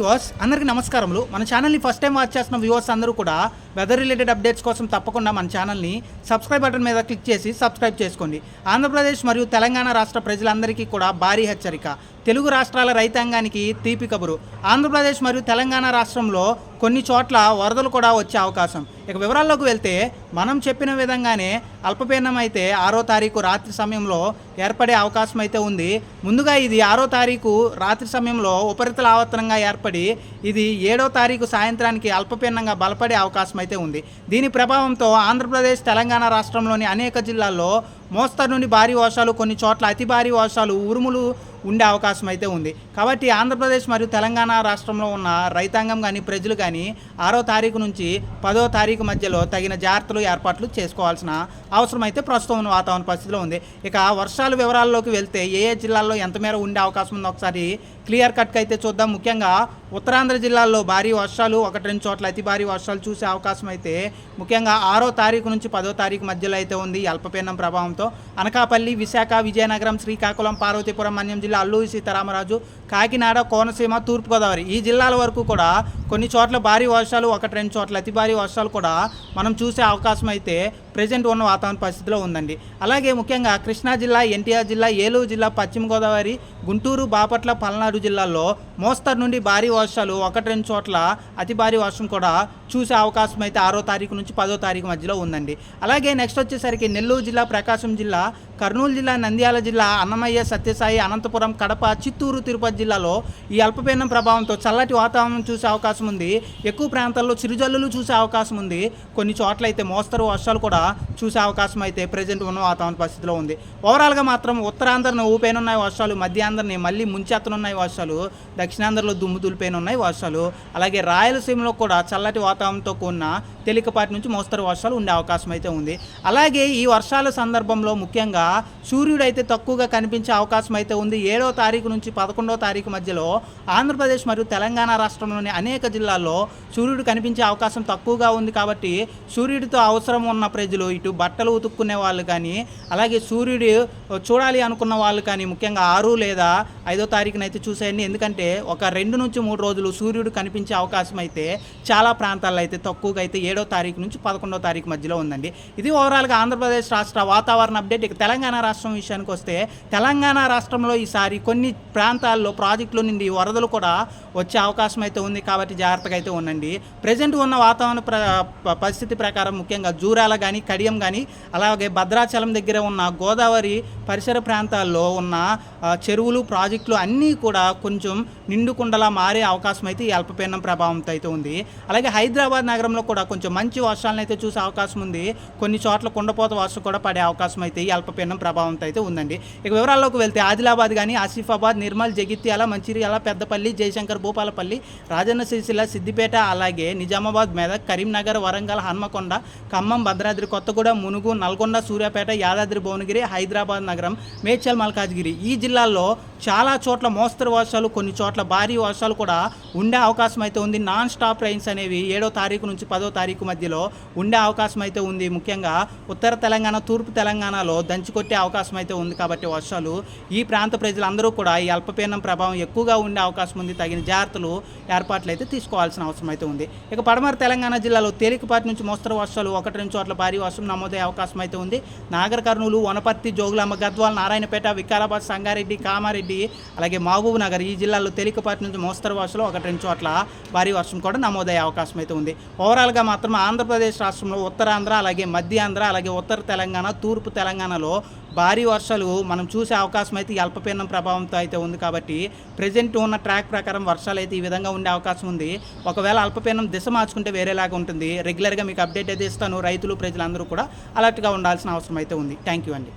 Viewers అందరికీ నమస్కారములు. మన ఛానల్ని ఫస్ట్ టైం వాచ్ చేస్తున్న వ్యూవర్స్ అందరూ కూడా వెదర్ రిలేటెడ్ అప్డేట్స్ కోసం తప్పకుండా మన ఛానల్ని సబ్స్క్రైబ్ బటన్ మీద క్లిక్ చేసి సబ్స్క్రైబ్ చేసుకోండి. ఆంధ్రప్రదేశ్ మరియు తెలంగాణ రాష్ట్ర ప్రజలందరికీ కూడా భారీ హెచ్చరిక. తెలుగు రాష్ట్రాల రైతాంగానికి తీపి కబురు. ఆంధ్రప్రదేశ్ మరియు తెలంగాణ రాష్ట్రంలో కొన్ని చోట్ల వరదలు కూడా వచ్చే అవకాశం. ఇక వివరాల్లోకి వెళ్తే మనం చెప్పిన విధంగానే అల్పపీడనం అయితే ఆరో తారీఖు రాత్రి సమయంలో ఏర్పడే అవకాశం అయితే ఉంది. ముందుగా ఇది ఆరో తారీఖు రాత్రి సమయంలో ఉపరితల ఆవర్తనంగా ఏర్పడి ఇది ఏడో తారీఖు సాయంత్రానికి అల్పపీడనంగా బలపడే అవకాశం అయితే ఉంది. దీని ప్రభావంతో ఆంధ్రప్రదేశ్ తెలంగాణ రాష్ట్రంలోని అనేక జిల్లాల్లో మోస్తరు నుండి భారీ వర్షాలు కొన్ని చోట్ల అతి భారీ వర్షాలు ఉరుములు ఉండే అవకాశం అయితే ఉంది. కాబట్టి ఆంధ్రప్రదేశ్ మరియు తెలంగాణ రాష్ట్రంలో ఉన్న రైతాంగం కానీ ప్రజలు కానీ ఆరో తారీఖు నుంచి పదో తారీఖు మధ్యలో తగిన జాగ్రత్తలు ఏర్పాట్లు చేసుకోవాల్సిన అవసరం అయితే ప్రస్తుతం ఉన్న వాతావరణ పరిస్థితిలో ఉంది. ఇక వర్షాల వివరాల్లోకి వెళ్తే ఏ ఏ జిల్లాల్లో ఎంత మేర ఉండే అవకాశం ఉందో ఒకసారి క్లియర్ కట్గా అయితే చూద్దాం. ముఖ్యంగా ఉత్తరాంధ్ర జిల్లాల్లో భారీ వర్షాలు ఒకటి రెండు చోట్ల అతి భారీ వర్షాలు చూసే అవకాశం అయితే ముఖ్యంగా ఆరో తారీఖు నుంచి పదో తారీఖు మధ్యలో అయితే ఉంది. అల్పపీడనం ప్రభావంతో అనకాపల్లి విశాఖ విజయనగరం శ్రీకాకుళం పార్వతీపురం మన్యం జిల్లా అల్లూరి సీతారామరాజు కాకినాడ కోనసీమ తూర్పుగోదావరి ఈ జిల్లాల వరకు కూడా కొన్ని చోట్ల భారీ వర్షాలు ఒకటి రెండు చోట్ల అతి భారీ వర్షాలు కూడా మనం చూసే అవకాశం అయితే ప్రజెంట్ ఉన్న వాతావరణ పరిస్థితిలో ఉందండి. అలాగే ముఖ్యంగా కృష్ణా జిల్లా ఎన్టీఆర్ జిల్లా ఏలూరు జిల్లా పశ్చిమ గోదావరి గుంటూరు బాపట్ల పల్నాడు జిల్లాల్లో మోస్తరు నుండి భారీ వర్షాలు ఒకటి రెండు చోట్ల అతి భారీ వర్షం కూడా చూసే అవకాశం అయితే ఆరో తారీఖు నుంచి పదో తారీఖు మధ్యలో ఉందండి. అలాగే నెక్స్ట్ వచ్చేసరికి నెల్లూరు జిల్లా ప్రకాశం జిల్లా కర్నూలు జిల్లా నంద్యాల జిల్లా అన్నమయ్య సత్యసాయి అనంతపురం కడప చిత్తూరు తిరుపతి జిల్లాలో ఈ అల్పపీడనం ప్రభావంతో చల్లటి వాతావరణం చూసే అవకాశం ఉంది. ఎక్కువ ప్రాంతాల్లో చిరుజల్లులు చూసే అవకాశం ఉంది. కొన్ని చోట్ల అయితే మోస్తరు వర్షాలు కూడా చూసే అవకాశం అయితే ప్రజెంట్ ఉన్న వాతావరణ పరిస్థితిలో ఉంది. ఓవరాల్గా మాత్రం ఉత్తరాంధ్రను ఊపేనున్నాయి వర్షాలు మధ్యాంధ్రని మళ్ళీ ముంచెత్తనున్నాయి వర్షాలు దక్షిణాంధ్రలో దుమ్ము దులిపోయినున్నాయి వర్షాలు అలాగే రాయలసీమలో కూడా చల్లటి వాతావరణంతో కూడిన తేలికపాటి నుంచి మోస్తరు వర్షాలు ఉండే అవకాశం అయితే ఉంది. అలాగే ఈ వర్షాల సందర్భంలో ముఖ్యంగా సూర్యుడు అయితే తక్కువగా కనిపించే అవకాశం అయితే ఉంది. ఏడో తారీఖు నుంచి పదకొండో తారీఖు మధ్యలో ఆంధ్రప్రదేశ్ మరియు తెలంగాణ రాష్ట్రంలోని అనేక జిల్లాల్లో సూర్యుడు కనిపించే అవకాశం తక్కువగా ఉంది కాబట్టి సూర్యుడితో అవసరం ఉన్న ప్రజలు ఇటు బట్టలు ఉతుక్కునే వాళ్ళు కానీ అలాగే సూర్యుడు చూడాలి అనుకున్న వాళ్ళు కానీ ముఖ్యంగా ఆరు లేదా ఐదో తారీఖున అయితే చూసేయండి. ఎందుకంటే ఒక రెండు నుంచి మూడు రోజులు సూర్యుడు కనిపించే అవకాశం అయితే చాలా ప్రాంతాల్లో అయితే తక్కువగా అయితే ఏడో తారీఖు నుంచి పదకొండో తారీఖు మధ్యలో ఉందండి. ఇది ఓవరాల్గా ఆంధ్రప్రదేశ్ రాష్ట్ర వాతావరణ అప్డేట్. ఇక తెలంగాణ రాష్ట్రం విషయానికి వస్తే తెలంగాణ రాష్ట్రంలో ఈసారి కొన్ని ప్రాంతాల్లో ప్రాజెక్టుల నుండి వరదలు కూడా వచ్చే అవకాశం అయితే ఉంది కాబట్టి జాగ్రత్తగా అయితే ఉండండి. ప్రజెంట్ ఉన్న వాతావరణ ప్ర పరిస్థితి ప్రకారం ముఖ్యంగా జూరాల కానీ కడియం కానీ అలాగే భద్రాచలం దగ్గర ఉన్న గోదావరి పరిసర ప్రాంతాల్లో ఉన్న చెరువులు ప్రాజెక్టులు అన్నీ కూడా కొంచెం నిండుకుండలా మారే అవకాశం అయితే ఈ అల్పపీడనం ప్రభావంతో అయితే ఉంది. అలాగే హైదరాబాద్ నగరంలో కూడా కొంచెం కొంచెం మంచి వర్షాలను అయితే చూసే అవకాశం ఉంది. కొన్ని చోట్ల కుండపోత వర్షం కూడా పడే అవకాశం అయితే ఈ అల్పపీడనం ప్రభావంతో అయితే ఉందండి. ఇక వివరాల్లోకి వెళ్తే ఆదిలాబాద్ కానీ ఆసిఫాబాద్ నిర్మల్ జగిత్యాల మంచిర్యాల పెద్దపల్లి జయశంకర్ భూపాలపల్లి రాజన్న సిరిసిల్ల సిద్దిపేట అలాగే నిజామాబాద్ మెదక్ కరీంనగర్ వరంగల్ హన్మకొండ ఖమ్మం భద్రాద్రి కొత్తగూడెం మునుగు నల్గొండ సూర్యాపేట యాదాద్రి భువనగిరి హైదరాబాద్ నగరం మేడ్చల్ మల్కాజ్గిరి ఈ జిల్లాల్లో చాలా చోట్ల మోస్తరు వర్షాలు కొన్ని చోట్ల భారీ వర్షాలు కూడా ఉండే అవకాశం అయితే ఉంది. నాన్ స్టాప్ రైన్స్ అనేవి ఏడో తారీఖు నుంచి పదో తారీఖు మధ్యలో ఉండే అవకాశం అయితే ఉంది. ముఖ్యంగా ఉత్తర తెలంగాణ తూర్పు తెలంగాణలో దంచుకొట్టే అవకాశం అయితే ఉంది కాబట్టి వర్షాలు ఈ ప్రాంత ప్రజలందరూ కూడా ఈ అల్పపీడనం ప్రభావం ఎక్కువగా ఉండే అవకాశం ఉంది. తగిన జాగ్రత్తలు ఏర్పాట్లు అయితే తీసుకోవాల్సిన అవసరం అయితే ఉంది. ఇక పడమర తెలంగాణ జిల్లాలో తేలికపాటి నుంచి మోస్తరు వర్షాలు ఒకటి నుంచి చోట్ల భారీ వర్షం నమోదయ్యే అవకాశం అయితే ఉంది. నాగర్ కర్నూలు వనపర్తి జోగులాంబ గద్వాల్ నారాయణపేట వికారాబాద్ సంగారెడ్డి కామారెడ్డి అలాగే మహబూబ్ నగర్ ఈ జిల్లాలో తేలికపాటి నుంచి మోస్తరు వర్షాలు ఒకటి రెండు చోట్ల భారీ వర్షం కూడా నమోదయ్యే అవకాశం అయితే ఉంది ఓవరాల్గా మాత్రం ఆంధ్రప్రదేశ్ రాష్ట్రంలో ఉత్తరాంధ్ర అలాగే మధ్య ఆంధ్ర అలాగే ఉత్తర తెలంగాణ తూర్పు తెలంగాణలో భారీ వర్షాలు మనం చూసే అవకాశం అయితే ఈ అల్పపీడనం ప్రభావంతో అయితే ఉంది కాబట్టి ప్రజెంట్ ఉన్న ట్రాక్ ప్రకారం వర్షాలు అయితే ఈ విధంగా ఉండే అవకాశం ఉంది. ఒకవేళ అల్పపీడనం దిశ మార్చుకుంటే వేరేలాగా ఉంటుంది. రెగ్యులర్గా మీకు అప్డేట్ అయితే ఇస్తాను. రైతులు ప్రజలందరూ కూడా అలర్ట్గా ఉండాల్సిన అవసరం అయితే ఉంది. థ్యాంక్ యూ అండి.